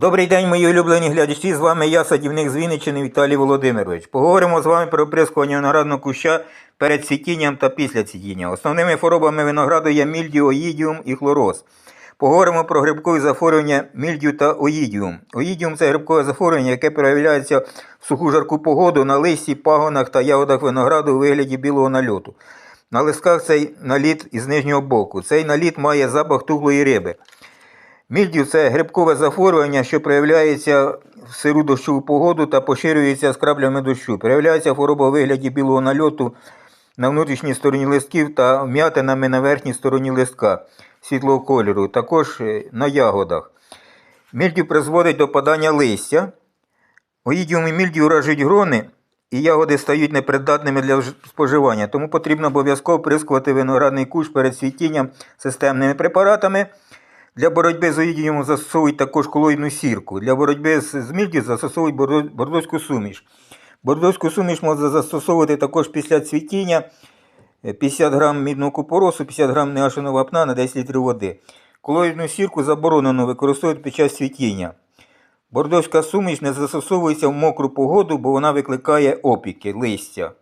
Добрий день, мої улюблені глядачі. З вами я, садівник з Вінниччини Віталій Володимирович. Поговоримо з вами про оприскування виноградного куща перед цвітінням та після цвітіння. Основними хворобами винограду є мільдію, оїдіум і хлороз. Поговоримо про грибкові захворювання мільдію та оїдіум. Оїдіум це грибкове захворювання, яке проявляється в суху жарку погоду на листі, пагонах та ягодах винограду у вигляді білого нальоту. На листках цей наліт із нижнього боку. Цей наліт має запах тухлої риби. Мільдію це грибкове захворювання, що проявляється в сиру дощову погоду та поширюється з краплями дощу. Проявляється хвороба у вигляді білого нальоту на внутрішній стороні листків та вм'ятинами на верхній стороні листка світлого кольору, також е, на ягодах. Мільдію призводить до падання листя. Оїдіум і мільдію уражують грони, і ягоди стають непридатними для споживання. Тому потрібно обов'язково прискувати виноградний кущ перед цвітінням системними препаратами. Для боротьби з оїдіумом застосовують також колоїдну сірку. Для боротьби з, мільдю застосовують бордо- бордоську суміш. Бордоську суміш можна застосовувати також після цвітіння. Е, 50 грам мідного купоросу, 50 грам неашеного вапна на 10 літрів води. Колоїдну сірку заборонено використовувати під час цвітіння. Бордоська суміш не застосовується в мокру погоду, бо вона викликає опіки листя.